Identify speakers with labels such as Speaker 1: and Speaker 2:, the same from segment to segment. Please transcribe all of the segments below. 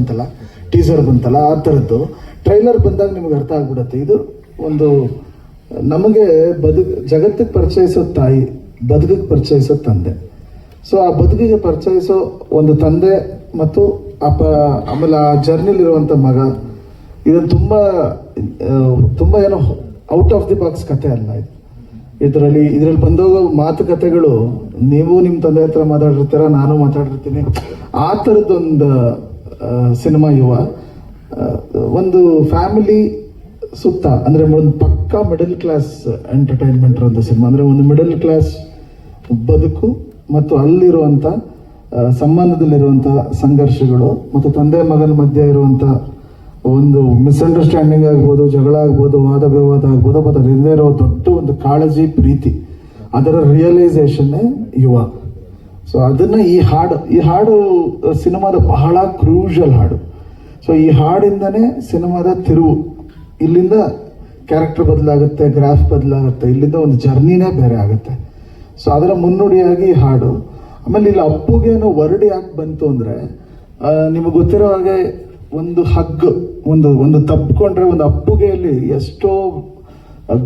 Speaker 1: ಬಂತಲ್ಲ ಟೀಸರ್ ಬಂತಲ್ಲ, ಆ ಥರದ್ದು. ಟ್ರೈಲರ್ ಬಂದಾಗ ನಿಮ್ಗೆ ಅರ್ಥ ಆಗ್ಬಿಡುತ್ತೆ. ಇದು ಒಂದು, ನಮಗೆ ಬದುಕು, ಜಗತ್ತಿಗೆ ಪರಿಚಯಿಸೋ ತಾಯಿ ಬದುಕಿಗೆ ಪರಿಚಯಿಸೋ ತಂದೆ. ಸೊ ಆ ಬದುಕಿಗೆ ಪರಿಚಯಿಸೋ ಒಂದು ತಂದೆ ಮತ್ತು ಅಪ್ಪ ಆಮೇಲೆ ಆ ಜರ್ನಿಲಿರುವಂಥ ಮಗ ಇದನ್ನು ತುಂಬ ತುಂಬ ಏನೋ ಔಟ್ ಆಫ್ ದಿ ಬಾಕ್ಸ್ ಕತೆ ಅಲ್ಲ ಇದು. ಇದರಲ್ಲಿ ಇದರಲ್ಲಿ ಬಂದೋಗೋ ಮಾತುಕತೆಗಳು, ನೀವು ನಿಮ್ಮ ತಂದೆ ಹತ್ರ ಮಾತಾಡಿರ್ತೀರ, ನಾನು ಮಾತಾಡಿರ್ತೀನಿ. ಆ ಥರದ್ದೊಂದು ಸಿನಿಮಾ ಯುವ ಒಂದು ಫ್ಯಾಮಿಲಿ ಸುತ್ತ, ಅಂದರೆ ಒಂದು ಪಕ್ಕಾ ಮಿಡಲ್ ಕ್ಲಾಸ್ ಎಂಟರ್ಟೈನ್ಮೆಂಟ್ ಇರೋಂಥ ಸಿನಿಮಾ, ಅಂದರೆ ಒಂದು ಮಿಡಲ್ ಕ್ಲಾಸ್ ಬದುಕು ಮತ್ತು ಅಲ್ಲಿರುವಂಥ ಸಂಬಂಧದಲ್ಲಿರುವಂಥ ಸಂಘರ್ಷಗಳು ಮತ್ತು ತಂದೆ ಮಗನ ಮಧ್ಯೆ ಇರುವಂಥ ಒಂದು ಮಿಸ್ಅಂಡರ್ಸ್ಟ್ಯಾಂಡಿಂಗ್ ಆಗ್ಬೋದು, ಜಗಳ ಆಗ್ಬೋದು, ವಾದ ವಿವಾದ ಆಗ್ಬೋದು, ಮತ್ತು ಅದರಿಂದ ಇರೋ ದೊಡ್ಡ ಒಂದು ಕಾಳಜಿ, ಪ್ರೀತಿ ಅದರ ರಿಯಲೈಸೇಷನ್ನೇ ಯುವ. ಸೊ ಅದನ್ನ ಈ ಹಾಡು ಈ ಹಾಡು ಸಿನಿಮಾದ ಬಹಳ ಕ್ರೂಷಲ್ ಹಾಡು. ಸೊ ಈ ಹಾಡಿಂದನೇ ಸಿನಿಮಾದ ತಿರುವು. ಇಲ್ಲಿಂದ ಕ್ಯಾರೆಕ್ಟರ್ ಬದಲಾಗುತ್ತೆ ಗ್ರಾಫ್ ಬದಲಾಗುತ್ತೆ, ಇಲ್ಲಿಂದ ಒಂದು ಜರ್ನಿನೇ ಬೇರೆ ಆಗುತ್ತೆ. ಸೊ ಅದರ ಮುನ್ನುಡಿಯಾಗಿ ಈ ಹಾಡು. ಆಮೇಲೆ ಇಲ್ಲಿ ಅಪ್ಪುಗೇನು ವರ್ಡ್ ಯಾಕೆ ಬಂತು ಅಂದರೆ ನಿಮಗೆ ಗೊತ್ತಿರೋ ಹಾಗೆ ಒಂದು ಹಗ್, ಒಂದು ಒಂದು ತಪ್ಪಿಕೊಂಡ್ರೆ ಒಂದು ಅಪ್ಪುಗೆಯಲ್ಲಿ ಎಷ್ಟೋ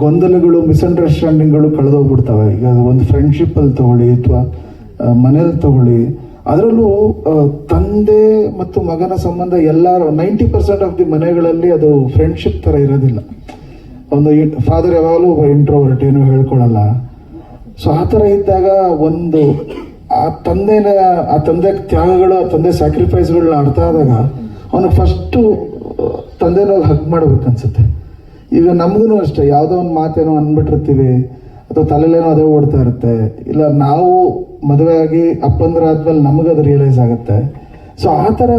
Speaker 1: ಗೊಂದಲಗಳು ಮಿಸ್ಅಂಡರ್ಸ್ಟ್ಯಾಂಡಿಂಗ್ಗಳು ಕಳೆದೋಗ್ಬಿಡ್ತವೆ. ಈಗ ಒಂದು ಫ್ರೆಂಡ್ಶಿಪ್ಪಲ್ಲಿ ತಗೊಳ್ಳಿ, ಅಥವಾ ಮನೇಲಿ ತಗೊಳ್ಳಿ. ಅದರಲ್ಲೂ ತಂದೆ ಮತ್ತು ಮಗನ ಸಂಬಂಧ ಎಲ್ಲರೂ ನೈಂಟಿ ಪರ್ಸೆಂಟ್ ಆಫ್ ದಿ ಮನೆಗಳಲ್ಲಿ ಅದು ಫ್ರೆಂಡ್ಶಿಪ್ ಥರ ಇರೋದಿಲ್ಲ. ಒಂದು ಫಾದರ್ ಯಾವಾಗಲೂ ಇಂಟ್ರೋವರ್ಟ್ ಏನು ಹೇಳ್ಕೊಳಲ್ಲ. ಸೊ ಆ ಥರ ಇದ್ದಾಗ ಒಂದು, ಆ ತಂದೆನ, ಆ ತಂದೆ ತ್ಯಾಗಗಳು, ಆ ತಂದೆ ಸ್ಯಾಕ್ರಿಫೈಸ್ಗಳನ್ನ ಅರ್ಥ ಆದಾಗ ಅವನು ಫಸ್ಟು ತಂದೆನ ಹಗ್ ಮಾಡ್ಬೇಕು ಅನ್ಸುತ್ತೆ. ಈಗ ನಮಗೂ ಅಷ್ಟೇ, ಯಾವುದೋ ಒಂದು ಮಾತೇನೋ ಅಂದ್ಬಿಟ್ಟಿರ್ತೀವಿ ಅಥವಾ ತಲೆಲೇನೋ ಅದೇ ಓಡ್ತಾ ಇರುತ್ತೆ. ಇಲ್ಲ, ನಾವು ಮದುವೆ ಆಗಿ ನಮಗೆ ಅದು ರಿಯಲೈಸ್ ಆಗುತ್ತೆ. ಸೊ ಆ ಥರ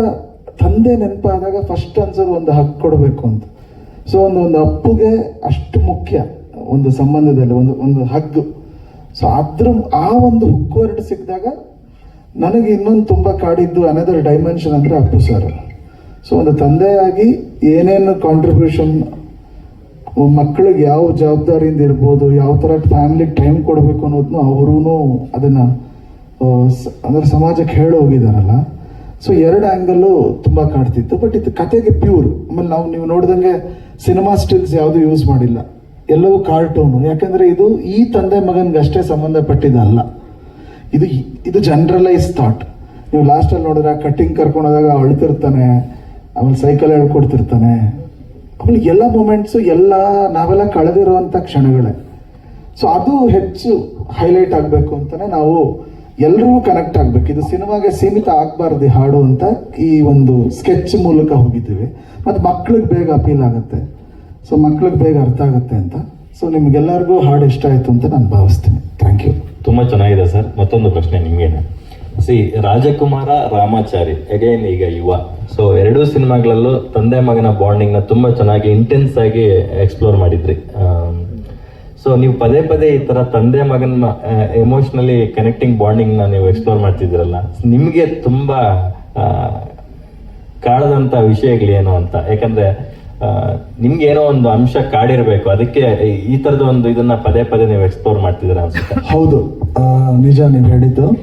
Speaker 1: ತಂದೆ ನೆನಪಾದಾಗ ಫಸ್ಟ್ ಅನ್ಸೋದು ಒಂದು ಹಕ್ ಕೊಡಬೇಕು ಅಂತ. ಸೊ ಒಂದು ಒಂದು ಅಪ್ಪುಗೆ ಅಷ್ಟು ಮುಖ್ಯ ಒಂದು ಸಂಬಂಧದಲ್ಲಿ, ಒಂದು ಒಂದು ಹಗ್ಗು. ಸೊ ಅದ್ರ, ಆ ಒಂದು ಹುಕ್ಕು ಹೊರಟು ಸಿಕ್ಕಿದಾಗ ನನಗೆ ಇನ್ನೊಂದು ತುಂಬ ಕಾಡಿದ್ದು ಅನದರ್ ಡೈಮೆನ್ಷನ್ ಅಂದರೆ ಅಪ್ಪು ಸರ್ ಸೊ ಒಂದು ತಂದೆಯಾಗಿ ಏನೇನು ಕಾಂಟ್ರಿಬ್ಯೂಷನ್ ಮಕ್ಕಳಿಗೆ ಯಾವ ಜವಾಬ್ದಾರಿಯಿಂದ ಇರ್ಬೋದು, ಯಾವ ಥರ ಫ್ಯಾಮಿಲಿಗೆ ಟೈಮ್ ಕೊಡಬೇಕು ಅನ್ನೋದನ್ನು ಅವರೂ ಅದನ್ನು ಅಂದರೆ ಸಮಾಜಕ್ಕೆ ಹೇಳಿ ಹೋಗಿದಾರಲ್ಲ ಸೊ ಎರಡು ಆ್ಯಂಗಲ್ಲು ತುಂಬ ಕಾಡ್ತಿತ್ತು ಬಟ್ ಇದು ಕತೆಗೆ ಪ್ಯೂರ್ ಆಮೇಲೆ ನಾವು, ನೀವು ನೋಡಿದಂಗೆ ಸಿನಿಮಾ ಸ್ಟಿಲ್ಸ್ ಯಾವುದು ಯೂಸ್ ಮಾಡಿಲ್ಲ. ಎಲ್ಲವೂ ಕಾರ್ಟೂನು ಯಾಕಂದರೆ ಇದು ಈ ತಂದೆ ಮಗನಿಗಷ್ಟೇ ಸಂಬಂಧಪಟ್ಟಿದ್ದಲ್ಲ. ಇದು ಇದು ಜನರಲೈಸ್ ಥಾಟ್ ನೀವು ಲಾಸ್ಟಲ್ಲಿ ನೋಡಿದ್ರೆ ಕಟ್ಟಿಂಗ್ ಕರ್ಕೊಂಡು ಹೋದಾಗ ಅಳ್ತಿರ್ತಾನೆ, ಆಮೇಲೆ ಸೈಕಲ್ ಹೇಳ್ಕೊಡ್ತಿರ್ತಾನೆ ಆಮೇಲೆ ಎಲ್ಲ ಮೂಮೆಂಟ್ಸು ಎಲ್ಲ ನಾವೆಲ್ಲ ಕಳೆದಿರುವಂಥ ಕ್ಷಣಗಳೇ. ಸೊ ಅದು ಹೆಚ್ಚು ಹೈಲೈಟ್ ಆಗಬೇಕು ಅಂತಲೇ ನಾವು ಎಲ್ರಿಗೂ ಕನೆಕ್ಟ್ ಆಗಬೇಕು. ಇದು ಸಿನಿಮಾಗೆ ಸೀಮಿತ ಆಗಬಾರ್ದು ಹಾಡು ಅಂತ ಈ ಒಂದು ಸ್ಕೆಚ್ ಮೂಲಕ ಹೋಗಿದ್ದೀವಿ. ಮತ್ತು ಮಕ್ಳಿಗೆ ಬೇಗ ಅಪೀಲ್ ಆಗುತ್ತೆ. ಸೊ ಮಕ್ಳಿಗೆ ಬೇಗ ಅರ್ಥ ಆಗುತ್ತೆ ಅಂತ. ಸೊ ನಿಮ್ಗೆಲ್ಲರಿಗೂ ಹಾಡು ಇಷ್ಟ ಆಯಿತು ಅಂತ ನಾನು ಭಾವಿಸ್ತೀನಿ. ಥ್ಯಾಂಕ್ ಯು
Speaker 2: ತುಂಬಾ ಚೆನ್ನಾಗಿದೆ ಸರ್. ಮತ್ತೊಂದು ಪ್ರಶ್ನೆ ನಿಮಗೇನೆ. ಸಿ ರಾಜಕುಮಾರ, ರಾಮಾಚಾರಿ ಅಗೇನ್ ಈಗ ಯುವ. ಸೊ ಎರಡೂ ಸಿನಿಮಾಗಳಲ್ಲೂ ತಂದೆ ಮಗನ ಬಾಂಡಿಂಗ್ನ ತುಂಬಾ ಚೆನ್ನಾಗಿ ಇಂಟೆನ್ಸ್ ಆಗಿ ಎಕ್ಸ್ಪ್ಲೋರ್ ಮಾಡಿದ್ರಿ. ಸೊ ನೀವು ಪದೇ ಪದೇ ಈ ತರ ತಂದೆ ಮಗನ ಎಮೋಷನಲಿ ಕನೆಕ್ಟಿಂಗ್ ಬಾಂಡಿಂಗ್ನ ನೀವು ಎಕ್ಸ್ಪ್ಲೋರ್ ಮಾಡ್ತಿದ್ದೀರಲ್ಲ, ನಿಮ್ಗೆ ತುಂಬಾ ಕಾಡದಂಥ ವಿಷಯಗಳೇನು ಅಂತ? ಯಾಕಂದ್ರೆ ನಿಮ್ಗೆ ಏನೋ ಒಂದು ಅಂಶ ಕಾಡಿರಬೇಕು, ಅದಕ್ಕೆ ಈ- ತರದ ಒಂದು ಇದನ್ನ ಪದೇ ಪದೇ ನೀವು ಎಕ್ಸ್ಪ್ಲೋರ್ ಮಾಡ್ತಿದ್ರ ಅನ್ಸುತ್ತೆ.
Speaker 1: ಹೌದು. ನಿಜ ನೀವು ಹೇಳಿದ್ದು.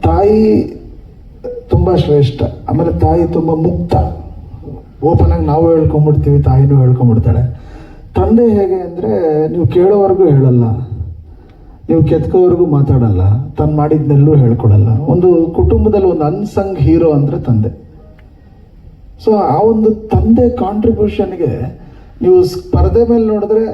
Speaker 1: ತಾಯಿ ತುಂಬ ಶ್ರೇಷ್ಠ, ಆಮೇಲೆ ತಾಯಿ ತುಂಬ ಮುಕ್ತ. ಓಪನ್ ಆಗಿ ನಾವು ಹೇಳ್ಕೊಂಡ್ಬಿಡ್ತೀವಿ, ತಾಯಿನೂ ಹೇಳ್ಕೊಂಬಿಡ್ತಾಳೆ ತಂದೆ ಹೇಗೆ ಅಂದರೆ, ನೀವು ಕೇಳೋವರೆಗೂ ಹೇಳಲ್ಲ, ನೀವು ಕೆತ್ಕೋವರೆಗೂ ಮಾತಾಡಲ್ಲ, ತಾನು ಮಾಡಿದ್ನೆಲ್ಲೂ ಹೇಳ್ಕೊಡಲ್ಲ. ಒಂದು ಕುಟುಂಬದಲ್ಲಿ ಒಂದು ಅನ್ಸಂಗ್ ಹೀರೋ ಅಂದರೆ ತಂದೆ. ಸೊ ಆ ಒಂದು ತಂದೆ ಕಾಂಟ್ರಿಬ್ಯೂಷನ್ಗೆ ನೀವು ಸ್ಪರ್ಧೆ ಮೇಲೆ ನೋಡಿದ್ರೆ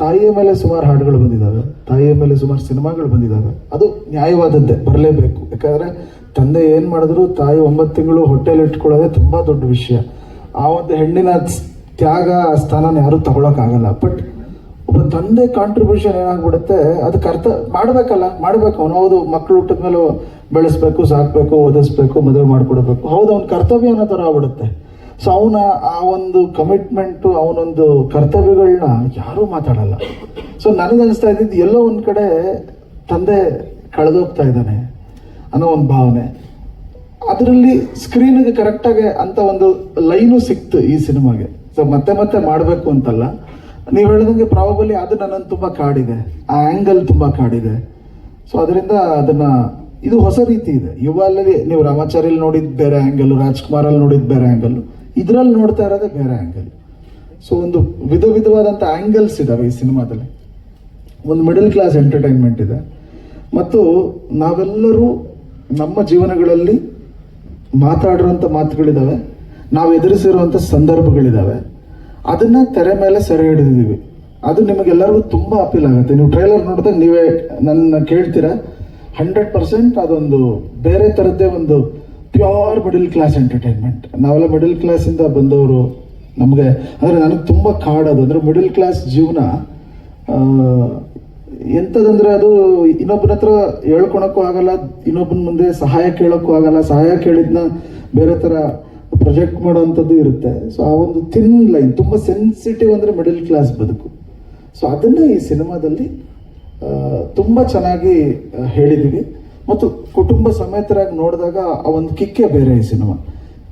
Speaker 1: ತಾಯಿಯ ಮೇಲೆ ಸುಮಾರು ಹಾಡುಗಳು ಬಂದಿದ್ದಾವೆ ತಾಯಿಯ ಮೇಲೆ ಸುಮಾರು ಸಿನಿಮಾಗಳು ಬಂದಿದ್ದಾವೆ ಅದು ನ್ಯಾಯವಾದದ್ದೇ, ಬರಲೇಬೇಕು. ಯಾಕಂದರೆ, ತಂದೆ ಏನು ಮಾಡಿದ್ರು, ತಾಯಿ ಒಂಬತ್ತು ತಿಂಗಳು ಹೊಟ್ಟೆಲಿ ಇಟ್ಕೊಳ್ಳೋದೇ ತುಂಬ ದೊಡ್ಡ ವಿಷಯ. ಆ ಒಂದು ಹೆಣ್ಣಿನ ತ್ಯಾಗ ಆ ಸ್ಥಾನನ ಯಾರೂ ತಗೊಳಕ್ಕಾಗಲ್ಲ. ಬಟ್ ಒಬ್ಬ ತಂದೆ ಕಾಂಟ್ರಿಬ್ಯೂಷನ್ ಏನಾಗ್ಬಿಡುತ್ತೆ, ಅದಕ್ಕೆ ಅರ್ಥ ಮಾಡಬೇಕಲ್ಲ, ಮಾಡಬೇಕು. ಅವನು ಹೌದು ಮಕ್ಕಳು ಹುಟ್ಟಿದ ಮೇಲೆ ಬೆಳೆಸ್ಬೇಕು, ಸಾಕಬೇಕು, ಓದಿಸ್ಬೇಕು, ಮದುವೆ ಮಾಡಿಕೊಡ್ಬೇಕು. ಹೌದು, ಅವ್ನ ಕರ್ತವ್ಯ ಅನ್ನೋ ಥರ ಆಗ್ಬಿಡುತ್ತೆ. ಸೊ ಅವನ ಆ ಒಂದು ಕಮಿಟ್ಮೆಂಟು ಅವನೊಂದು ಕರ್ತವ್ಯಗಳನ್ನ ಯಾರೂ ಮಾತಾಡಲ್ಲ. ಸೊ ನನಗನ್ನಿಸ್ತಾ ಇದ್ದಿದ್ದು ಎಲ್ಲೋ ಒಂದು ಕಡೆ ತಂದೆ ಕಳೆದೋಗ್ತಾ ಇದ್ದಾನೆ ಅನ್ನೋ ಒಂದು ಭಾವನೆ. ಅದರಲ್ಲಿ ಸ್ಕ್ರೀನಿಗೆ ಕರೆಕ್ಟಾಗಿ ಅಂತ ಒಂದು ಲೈನು ಸಿಕ್ತು ಈ ಸಿನಿಮಾಗೆ. ಸೊ ಮತ್ತೆ ಮತ್ತೆ ಮಾಡಬೇಕು ಅಂತಲ್ಲ. ನೀವು ಹೇಳಿದಂಗೆ ಪ್ರಾಬಬಲಿ ಅದು ನನ್ನನ್ನು ತುಂಬ ಕಾಡಿದೆ. ಆ ಆ್ಯಂಗಲ್ ತುಂಬ ಕಾಡಿದೆ. ಸೊ ಅದರಿಂದ ಅದನ್ನು, ಇದು ಹೊಸ ರೀತಿ ಇದೆ. ಯುವ ಅಲ್ಲಿ ನೀವು ರಾಮಾಚಾರ್ಯಲ್ಲಿ ನೋಡಿದ ಬೇರೆ ಆ್ಯಂಗಲ್ ರಾಜ್ಕುಮಾರಲ್ಲಿ ನೋಡಿದ ಬೇರೆ ಆ್ಯಂಗಲ್ ಇದರಲ್ಲಿ ನೋಡ್ತಾ ಇರೋದೇ ಬೇರೆ ಆ್ಯಂಗಲ್ ಸೊ ಒಂದು ವಿಧ ವಿಧವಾದಂಥ ಆ್ಯಂಗಲ್ಸ್ ಇದಾವೆ ಈ ಸಿನಿಮಾದಲ್ಲಿ. ಒಂದು ಮಿಡಲ್ ಕ್ಲಾಸ್ ಎಂಟರ್ಟೈನ್ಮೆಂಟ್ ಇದೆ. ಮತ್ತು ನಾವೆಲ್ಲರೂ ನಮ್ಮ ಜೀವನಗಳಲ್ಲಿ ಮಾತಾಡಿರುವಂಥ ಮಾತುಗಳಿದ್ದಾವೆ ನಾವು ಎದುರಿಸಿರುವಂಥ ಸಂದರ್ಭಗಳಿದ್ದಾವೆ ಅದನ್ನ ತೆರೆ ಮೇಲೆ ಸೆರೆ ಹಿಡಿದಿದ್ದೀವಿ. ಅದು ನಿಮಗೆಲ್ಲರಿಗೂ ತುಂಬ ಅಪೀಲ್ ಆಗುತ್ತೆ. ನೀವು ಟ್ರೈಲರ್ ನೋಡಿದಾಗ ನೀವೇ ನನ್ನ ಕೇಳ್ತೀರಾ? ಹಂಡ್ರೆಡ್ ಪರ್ಸೆಂಟ್ ಅದೊಂದು ಬೇರೆ ಥರದ್ದೇ ಒಂದು ಪ್ಯೂರ್ ಮಿಡಲ್ ಕ್ಲಾಸ್ ಎಂಟರ್ಟೈನ್ಮೆಂಟ್ ನಾವೆಲ್ಲ ಮಿಡಲ್ ಕ್ಲಾಸಿಂದ ಬಂದವರು ನಮಗೆ, ಅಂದರೆ ನನಗೆ ತುಂಬ ಕಾಡೋದು ಅಂದರೆ ಮಿಡಲ್ ಕ್ಲಾಸ್ ಜೀವನ ಎಂಥದಂದ್ರೆ ಅದು ಇನ್ನೊಬ್ಬನ ಹತ್ರ ಹೇಳ್ಕೊಳಕ್ಕೂ ಆಗಲ್ಲ, ಇನ್ನೊಬ್ಬನ ಮುಂದೆ ಸಹಾಯ ಕೇಳೋಕ್ಕೂ ಆಗಲ್ಲ, ಸಹಾಯ ಕೇಳಿದ್ನ ಬೇರೆ ಥರ ಪ್ರೊಜೆಕ್ಟ್ ಮಾಡುವಂಥದ್ದು ಇರುತ್ತೆ. ಸೊ ಆ ಒಂದು ಥಿನ್ ಲೈನ್ ತುಂಬ ಸೆನ್ಸಿಟಿವ್ ಅಂದರೆ ಮಿಡಲ್ ಕ್ಲಾಸ್ ಬದುಕು. ಸೊ ಅದನ್ನು ಈ ಸಿನಿಮಾದಲ್ಲಿ ತುಂಬ ಚೆನ್ನಾಗಿ ಹೇಳಿದ್ದೀವಿ. ಮತ್ತು ಕುಟುಂಬ ಸಮೇತರಾಗಿ ನೋಡಿದಾಗ ಆ ಒಂದು ಕಿಕ್ಕೇ ಬೇರೆ ಈ ಸಿನಿಮಾ.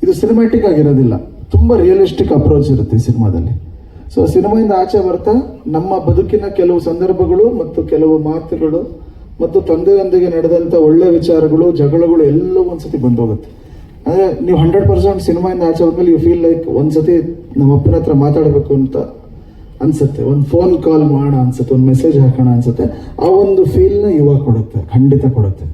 Speaker 1: ಇದು ಸಿನಿಮ್ಯಾಟಿಕ್ ಆಗಿರೋದಿಲ್ಲ. ತುಂಬ ರಿಯಲಿಸ್ಟಿಕ್ ಅಪ್ರೋಚ್ ಇರುತ್ತೆ ಈ ಸಿನಿಮಾದಲ್ಲಿ. ಸೊ ಸಿನಿಮಾಯಿಂದ ಆಚೆ ಬರ್ತಾ, ನಮ್ಮ ಬದುಕಿನ ಕೆಲವು ಸಂದರ್ಭಗಳು ಮತ್ತು ಕೆಲವು ಮಾತುಗಳು ಮತ್ತು ತಂದೆಯೊಂದಿಗೆ ನಡೆದಂಥ ಒಳ್ಳೆ ವಿಚಾರಗಳು, ಜಗಳಗಳು ಎಲ್ಲವೂ ಒಂದ್ಸತಿ ಬಂದೋಗುತ್ತೆ. ಅಂದರೆ ನೀವು ಹಂಡ್ರೆಡ್ ಪರ್ಸೆಂಟ್ ಸಿನಿಮಾಯಿಂದ ಆಚೆ ಹೋದ್ಮೇಲೆ ಯು ಫೀಲ್ ಲೈಕ್ ಒಂದ್ಸತಿ ನಮ್ಮ ಅಪ್ಪನ ಹತ್ರ ಮಾತಾಡಬೇಕು ಅಂತ ಅನ್ಸುತ್ತೆ. ಒಂದು ಫೋನ್ ಕಾಲ್ ಮಾಡೋಣ ಅನ್ಸುತ್ತೆ, ಒಂದು ಮೆಸೇಜ್ ಹಾಕೋಣ ಅನ್ಸುತ್ತೆ. ಆ ಒಂದು ಫೀಲ್ನ ಯುವ ಕೊಡುತ್ತೆ, ಖಂಡಿತ ಕೊಡುತ್ತೆ.